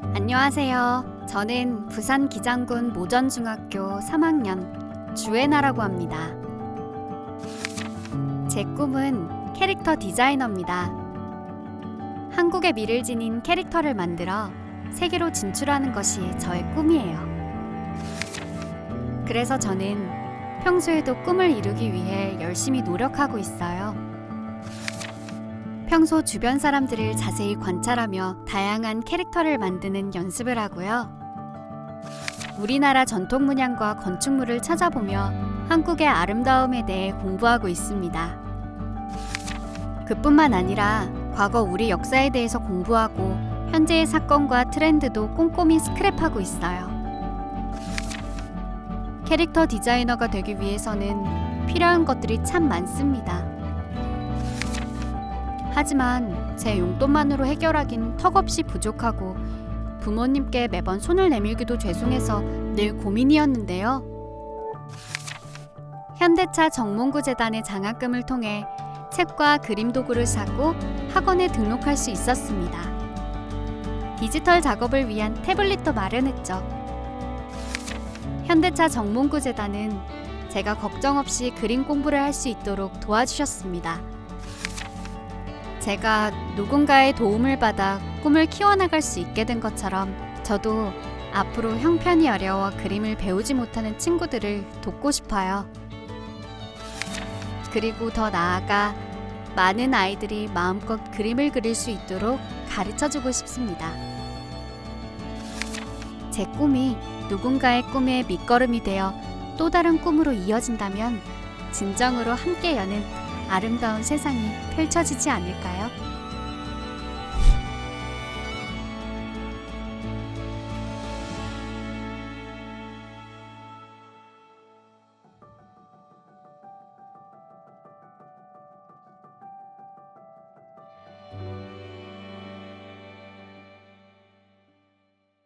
안녕하세요. 저는 부산 기장군 모전중학교 3학년 주애나라고 합니다. 제 꿈은 캐릭터 디자이너입니다. 한국의 미를 지닌 캐릭터를 만들어 세계로 진출하는 것이 저의 꿈이에요. 그래서 저는 평소에도 꿈을 이루기 위해 열심히 노력하고 있어요. 평소 주변 사람들을 자세히 관찰하며 다양한 캐릭터를 만드는 연습을 하고요. 우리나라 전통 문양과 건축물을 찾아보며 한국의 아름다움에 대해 공부하고 있습니다. 그뿐만 아니라 과거 우리 역사에 대해서 공부하고 현재의 사건과 트렌드도 꼼꼼히 스크랩하고 있어요. 캐릭터 디자이너가 되기 위해서는 필요한 것들이 참 많습니다. 하지만 제 용돈만으로 해결하긴 턱없이 부족하고 부모님께 매번 손을 내밀기도 죄송해서 늘 고민이었는데요. 현대차 정몽구 재단의 장학금을 통해 책과 그림 도구를 사고 학원에 등록할 수 있었습니다. 디지털 작업을 위한 태블릿도 마련했죠. 현대차 정몽구 재단은 제가 걱정 없이 그림 공부를 할 수 있도록 도와주셨습니다. 제가 누군가의 도움을 받아 꿈을 키워나갈 수 있게 된 것처럼 저도 앞으로 형편이 어려워 그림을 배우지 못하는 친구들을 돕고 싶어요. 그리고 더 나아가 많은 아이들이 마음껏 그림을 그릴 수 있도록 가르쳐 주고 싶습니다. 제 꿈이 누군가의 꿈의 밑거름이 되어 또 다른 꿈으로 이어진다면 진정으로 함께 여는 아름다운 세상이 펼쳐지지 않을까요?